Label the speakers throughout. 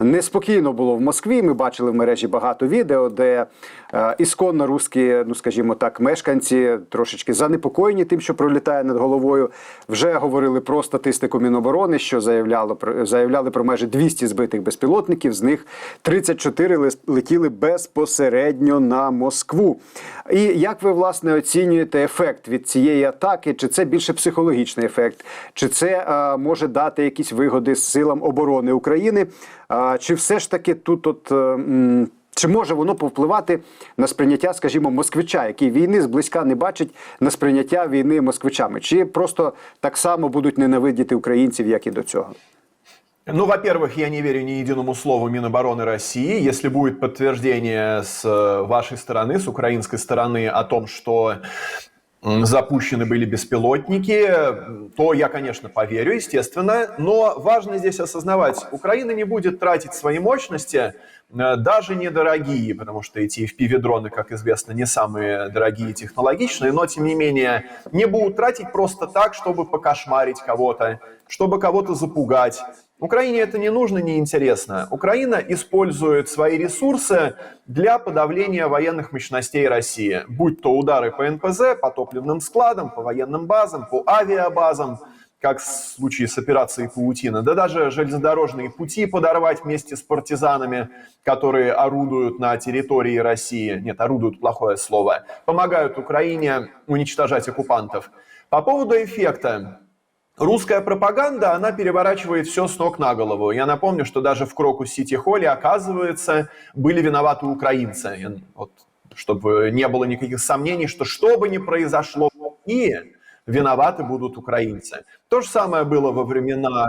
Speaker 1: Неспокійно було в Москві. Ми бачили в мережі багато відео, де е, ісконно русські, ну скажімо так, мешканці трошечки занепокоєні тим, що пролітає над головою. Вже говорили про статистику Міноборони, що заявляло про заявляли про майже 200 збитих безпілотників. З них 34 лис- летіли безпосередньо на Москву. І як ви власне оцінюєте ефект від цієї атаки? Чи це більше психологічний ефект, чи це е, може дати якісь вигоди силам оборони України? А, чи все ж таки тут, от е, м, чи може воно повпливати на сприйняття, скажімо, москвича, який війни зблизька не бачить на сприйняття війни москвичами? Чи просто так само будуть ненавидіти українців, як і до цього?
Speaker 2: Ну, во-первых, я не верю ни единому слову Минобороны России. Если будет подтверждение с э, вашей стороны, с украинской стороны о том, что м, запущены были беспилотники, то я, конечно, поверю, естественно. Но важно здесь осознавать, Украина не будет тратить свои мощности, э, даже недорогие, потому что эти FPV-дроны, как известно, не самые дорогие технологичные, но, тем не менее, не будут тратить просто так, чтобы покошмарить кого-то, чтобы кого-то запугать. Украине это не нужно, не интересно. Украина использует свои ресурсы для подавления военных мощностей России, будь то удары по НПЗ, по топливным складам, по военным базам, по авиабазам, как в случае с операцией «Паутина», да даже железнодорожные пути подорвать вместе с партизанами, которые орудуют на территории России. Нет, орудуют плохое слово. Помогают Украине уничтожать оккупантов. По поводу эффекта. Русская пропаганда, она переворачивает все с ног на голову. Я напомню, что даже в Крокус-Сити-Холле, оказывается, были виноваты украинцы. И Вот, чтобы не было никаких сомнений, что что бы ни произошло России, виноваты будут украинцы. То же самое было во времена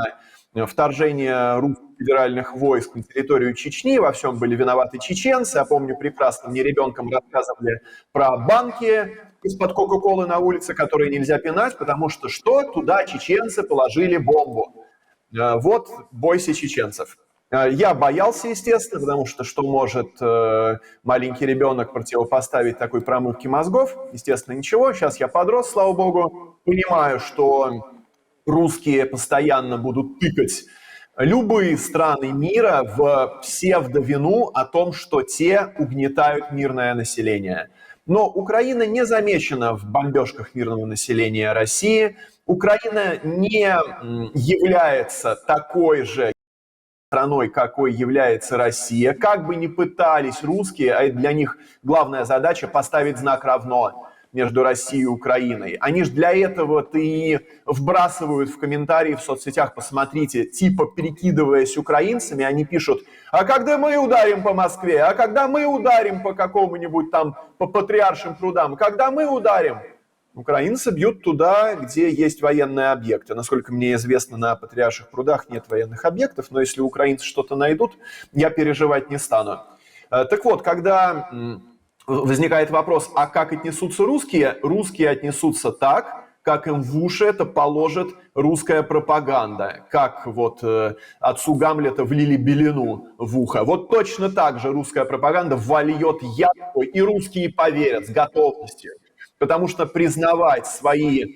Speaker 2: э, вторжения русских федеральных войск на территорию Чечни. Во всем были виноваты чеченцы. Я помню прекрасно, мне ребенком рассказывали про банки из-под Кока-Колы на улице, которые нельзя пинать, потому что что? Туда чеченцы положили бомбу. Э, Вот, бойся чеченцев. Э, Я боялся, естественно, потому что что может э, маленький ребенок противопоставить такой промывке мозгов? Естественно, ничего. Сейчас я подрос, слава богу. Понимаю, что русские постоянно будут тыкать любые страны мира в псевдовину о том, что те угнетают мирное население. Но Украина не замечена в бомбежках мирного населения России. Украина не является такой же страной, какой является Россия. Как бы ни пытались русские, а для них главная задача поставить знак равно между Россией и Украиной. Они же для этого-то и вбрасывают в комментарии в соцсетях, посмотрите, типа перекидываясь украинцами, они пишут, а когда мы ударим по Москве, а когда мы ударим по какому-нибудь там, по патриаршим трудам, когда мы ударим, Украинцы бьют туда, где есть военные объекты. Насколько мне известно, на Патриарших прудах нет военных объектов, но если украинцы что-то найдут, я переживать не стану. Э, Так вот, когда возникает вопрос, а как отнесутся русские? Русские отнесутся так, как им в уши это положит русская пропаганда, как вот э, отцу Гамлета влили белину в ухо. Вот точно так же русская пропаганда вольет яд, и русские поверят с готовностью. Потому что признавать свои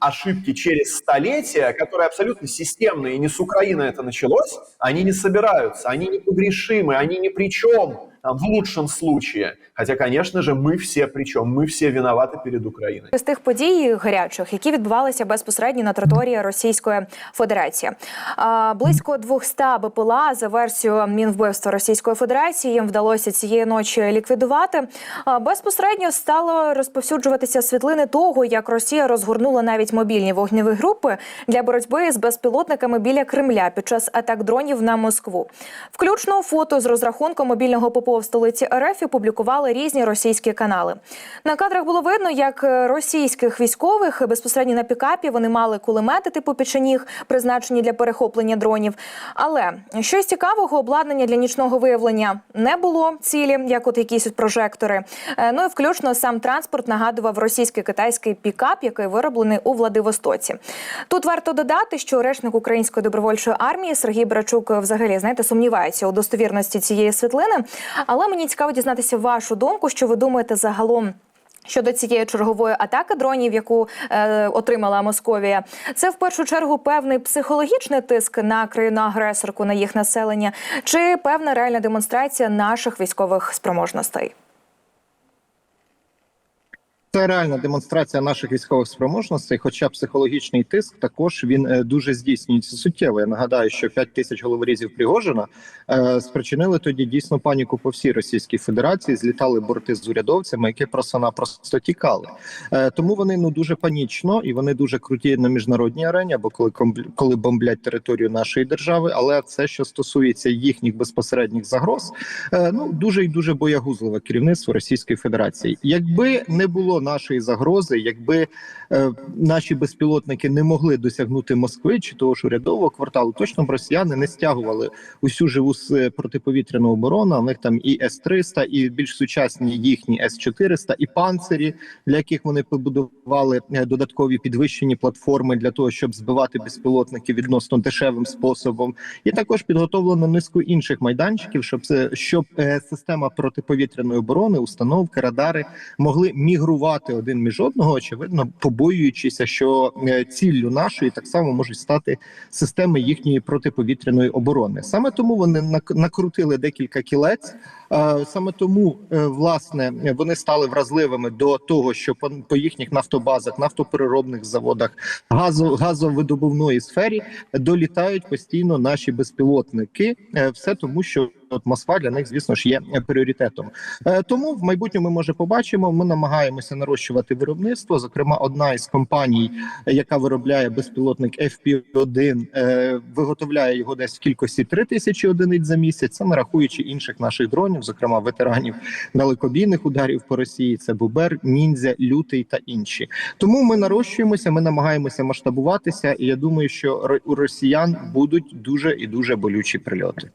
Speaker 2: ошибки через столетия, которые абсолютно системные, и не с Украины это началось, они не собираются, они непогрешимы, они ни при чем, в лучшем случае. Хотя, конечно же, мы все при чем, мы все виноваты перед Украиной.
Speaker 3: з тих подій гарячих, які відбувалися безпосередньо на території Російської Федерації. А, Близько 200 БПЛА за версією Мінвбивства Російської Федерації їм вдалося цієї ночі ліквідувати. А, Безпосередньо стало розповсюджуватися світлини того, як Росія розгорнула навіть мобільні вогневі групи для боротьби з безпілотниками біля Кремля під час атак дронів на Москву. Включно фото з розрахунком мобільного ППО в столиці РФ і публікували різні російські канали. На кадрах було видно, як е, російських військових безпосередньо на пікапі вони мали кулемети типу печеніг, призначені для перехоплення дронів. Але щось цікавого обладнання для нічного виявлення не було цілі, як от якісь прожектори. Е, Ну і включно сам транспорт нагадував російський китайський пікап, який вироблений у Владивостоці. Тут варто додати, що речник української добровольчої армії Сергій Брачук е, взагалі знаєте сумнівається у достовірності цієї світлини. Але мені цікаво дізнатися вашу думку, що ви думаєте загалом. Щодо цієї чергової атаки дронів, яку е, отримала Московія, це в першу чергу певний психологічний тиск на країну-агресорку на їх населення, чи певна реальна демонстрація наших військових спроможностей?
Speaker 4: Це реальна демонстрація наших військових спроможностей, хоча психологічний тиск також він е, дуже здійснюється суттєво. Я нагадаю, що 5 тисяч головорізів Пригожина е, спричинили тоді дійсно паніку по всій Російській Федерації. Злітали борти з урядовцями, які просто-напросто тікали. Е, тому вони ну дуже панічно і вони дуже круті на міжнародній арені, або коли коли бомблять територію нашої держави. Але це, що стосується їхніх безпосередніх загроз, е, ну дуже і дуже боягузливе керівництво Російської Федерації. Якби не було нашої загрози, якби е, наші безпілотники не могли досягнути Москви чи того ж урядового кварталу, точно б росіяни не стягували усю живу с- протиповітряну оборону. У них там і С 300 і більш сучасні їхні С 400 і панцирі, для яких вони побудували е, додаткові підвищені платформи для того, щоб збивати безпілотники відносно дешевим способом. І також підготовлено низку інших майданчиків, щоб щоб е, система протиповітряної оборони, установки, радари могли мігрувати один між одного, очевидно, побоюючися, що е, ціллю нашої так само можуть стати системи їхньої протиповітряної оборони. Саме тому вони нак- накрутили декілька кілець. Саме тому е, власне вони стали вразливими до того, що по, по їхніх нафтобазах, нафтопереробних заводах, газо, газовидобувної сфері долітають постійно наші безпілотники. Е, Все тому, що от Москва для них, звісно ж, є пріоритетом. Е, Тому в майбутньому ми може побачимо. Ми намагаємося нарощувати виробництво. Зокрема, одна із компаній, яка виробляє безпілотник FP1, е, виготовляє його десь в кількості 3 тисячі одиниць за місяць. Це не рахуючи інших наших дронів, зокрема ветеранів далекобійних ударів по Росії. Це Бубер, Ніндзя, Лютий та інші. Тому ми нарощуємося, ми намагаємося масштабуватися, і я думаю, що у росіян будуть дуже і дуже болючі прильоти.